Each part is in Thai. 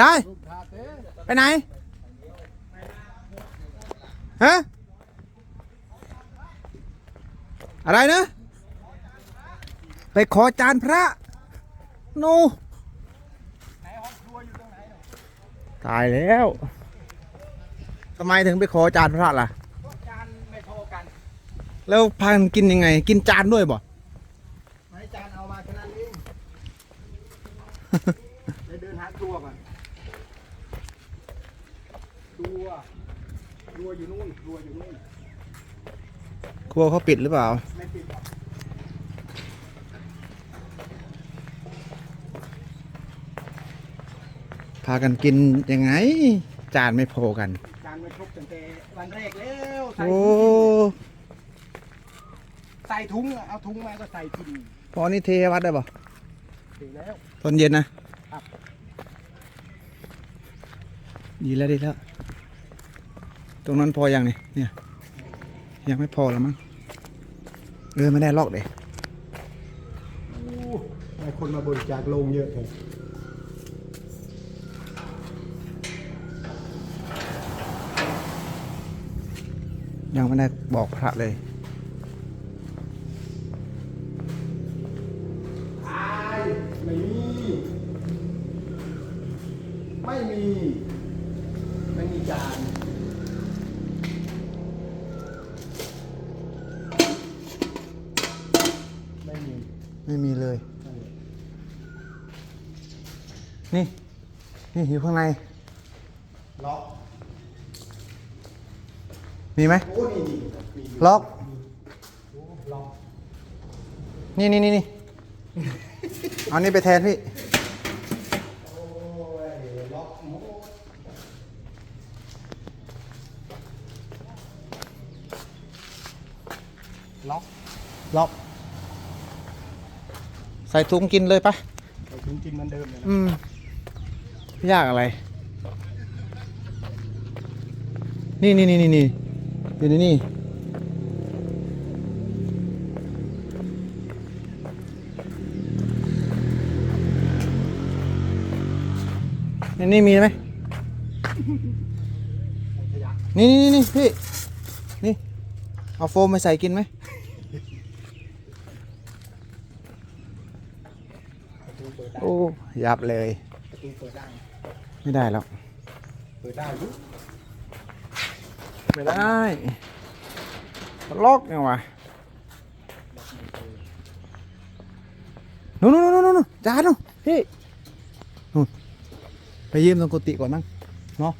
ชายไปไหนฮะอะไรนะ ไปขอจานพระโนตายแล้วทำไมถึงไปขอจานพระล่ะจานไม่พอกันแล้วพากันกินยังไง กินจานด้วยบ่ ให้จานเอามาแค่นั้นเองไปเดินหาตัวก่อน ตัวตัวอยู่นู่นตัวอยู่นู่นครัวเขาปิดหรือเปล่า ไม่ปิดหรอกพากันกินยังไง จานไม่พอกันจานไม่ครบตั้งแต่วันแรกแล้วใส่โอ้ใส่ถุงอะเอาถุงมาก็ใส่กินพอนี่เทวัดได้บ่ถึงแล้ว ตอนเย็นนะครับ ดีแล้วดีแล้ว ตรงนั้นพอยังเนี่ยเนี่ยยังไม่พอแล้วมั้งเออไม่ได้ลอกเลยมีคนมาบริจาคโลงเยอะเลยยังไม่ได้บอกพระเลย ไม่มีเลย นี่ นี่อยู่ข้างใน ล็อกมีไหมโอ้นี่นี่มีล็อกล็อกนี่นี่นี่นี่ เอานี่ไปแทนพี่ โอ้ยล็อกหมดล็อก ล็อก ใส่ถุงกินเลยปะใส่ถุงกินเหมือนเดิมเลยนะอืมไม่ยากอะไร นี่นี่นี่นี่นี่อยู่ในนี่ในนี่มีไหมขยะนี่นี่นี่พี่ นี่ เอาโฟมไปใส่กินไหม ประตูเปิดได้ โอ้ยับเลย ประตูเปิดได้ ไม่ได้แล้วเปิดได้อยุไม่ได้ล็อกยังวะนู่นนู่นนู่นนู่นจานนู่นพี่นู่นไปยืมตรงกุฏิก่อนมั้งเนาะ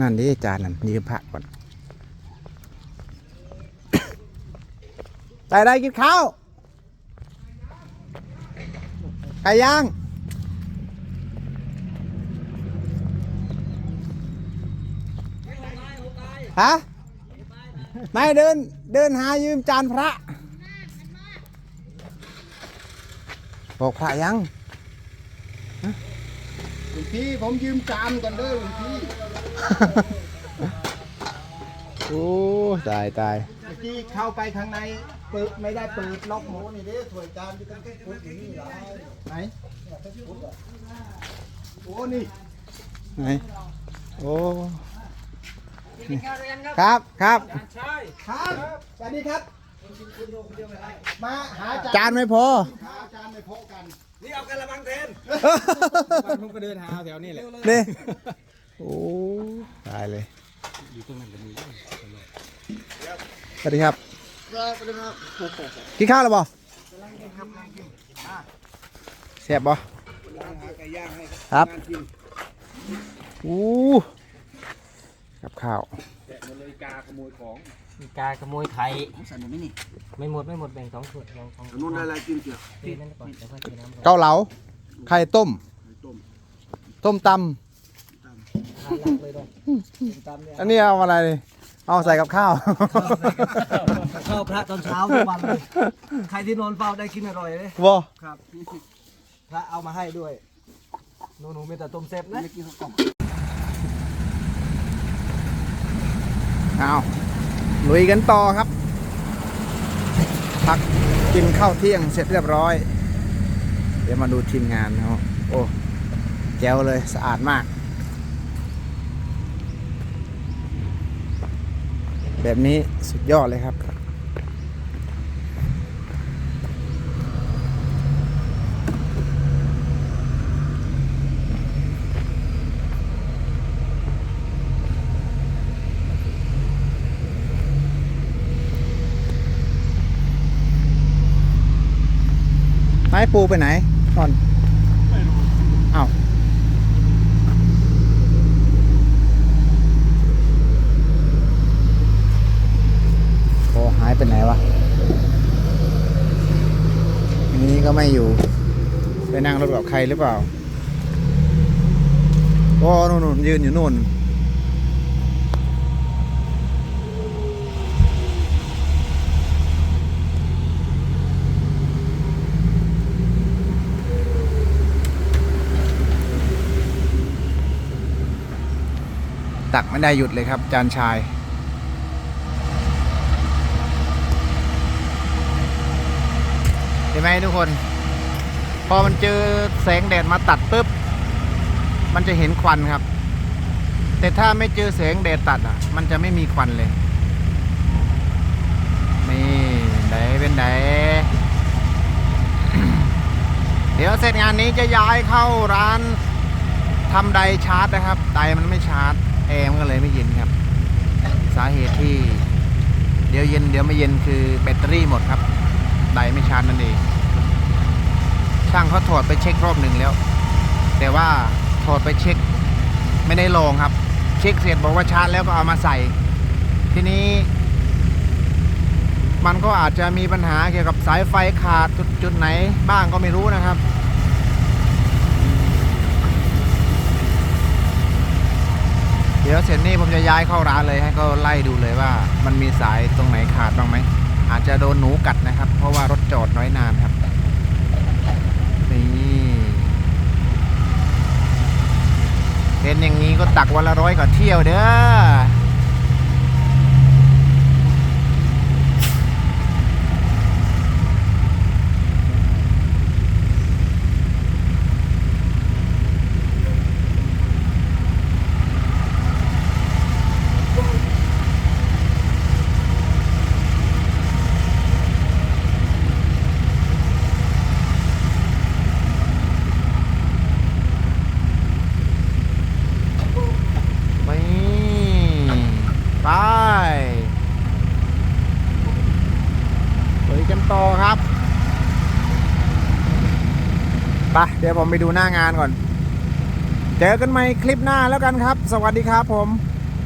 นั่นดิจานนั่นยืมพระก่อนไปได้กินข้าวไก่ย่างฮะไม่เดินเดินหายืมจานพระ บอกพระยังหลวงพี่ผมยืมจานก่อนเด้อหลวงพี่ โอ้ตายตายเมื่อกี้เข้าไปข้างในเปิดไม่ได้เปิดล็อกหมูนี่เด้อถ้วยจานที่กันแค่พุทอยู่นี่เหรอไหนโอ้นี่ไหนโอ้ครับครับครับสวัสดีครับ มาหาจานไม่พอหาจานไม่พอกันนี่เอากระมังแทนผมก็เดินหาแถวนี้แหละนี่ โอ้ตายเลยสวัสดีครับกินข้าวแล้วบ่เสียบบ่หาไก่ย่างให้ครับงานกินอู้กับข้าวแกะมาเลยกาขโมยของมีกาขโมยไข่ใส่หมดไหมนี่ไม่หมดไม่หมดแบ่งสองส่วนแบ่งสองนู่นได้อะไรกินเกี่ยวเทนั่นก่อนเดี๋ยวค่อยเทน้ำลงเกาเหลาไข่ต้ม ต้มต้มตทานหลักเลยด้วยตามเนี่ยำ อันนี้เอาอะไร เอาใส่กับข้าวข้าวพระตอนเช้าทุกวันเลยใครที่นอนเฝ้าได้กินอร่อยเลยบ่ครับ พระเอามาให้ด้วยหนูหนูมีแต่ต้มเซฟนะไม่กินข้าวกล่องเอาลุยกันต่อครับ พักกินข้าวเที่ยงเสร็จเรียบร้อย เดี๋ยวมาดูทีมงานนะครับโอ้แจ๋วเลยสะอาดมาก แบบนี้สุดยอดเลยครับ ไม้ปูไปไหนนอนเอ้าโอ้หายไปไหนวะอันนี้ก็ไม่อยู่ ไปนั่ง รถกับใครหรือเปล่าโอ้นู่นนู่นยืนอยู่นู่นตักไม่ได้หยุดเลยครับ จานชาย เห็นไหมทุกคน พอมันเจอแสงแดดมาตัดปุ๊บ มันจะเห็นควันครับ แต่ถ้าไม่เจอแสงแดดตัดอะ มันจะไม่มีควันเลย นี่ไหนเป็นไหนเดี๋ยวเสร็จงานนี้จะย้ายเข้าร้านทำไดชาร์จนะครับไดมันไม่ชาร์จแอร์มันก็เลยไม่เย็นครับ สาเหตุที่ เดี๋ยวเย็นเดี๋ยวไม่เย็นคือแบตเตอรี่หมดครับไดไม่ชาร์จนั่นเอง ช่างเขาถอดไปเช็ครอบหนึ่งแล้ว แต่ว่าถอดไปเช็คไม่ได้ลองครับ เช็คเสร็จบอกว่าชาร์จแล้วก็เอามาใส่ ทีนี้ มันก็อาจจะมีปัญหาเกี่ยวกับสายไฟขาดจุดจุดไหนบ้างก็ไม่รู้นะครับเดี๋ยวเสร็จนี่ผมจะย้ายเข้าร้านเลยให้เขาไล่ดูเลยว่า มันมีสายตรงไหนขาดบ้างไหมอาจจะโดนหนูกัดนะครับ เพราะว่ารถจอดน้อยนานครับ นี่ เป็นอย่างนี้ก็ตักวันละร้อยกว่าเที่ยวเด้อ ไปไปลุยกัน ต่อครับไปเดี๋ยวผมไปดูหน้างานก่อน เจอกันใหม่คลิปหน้าแล้วกันครับ สวัสดีครับผม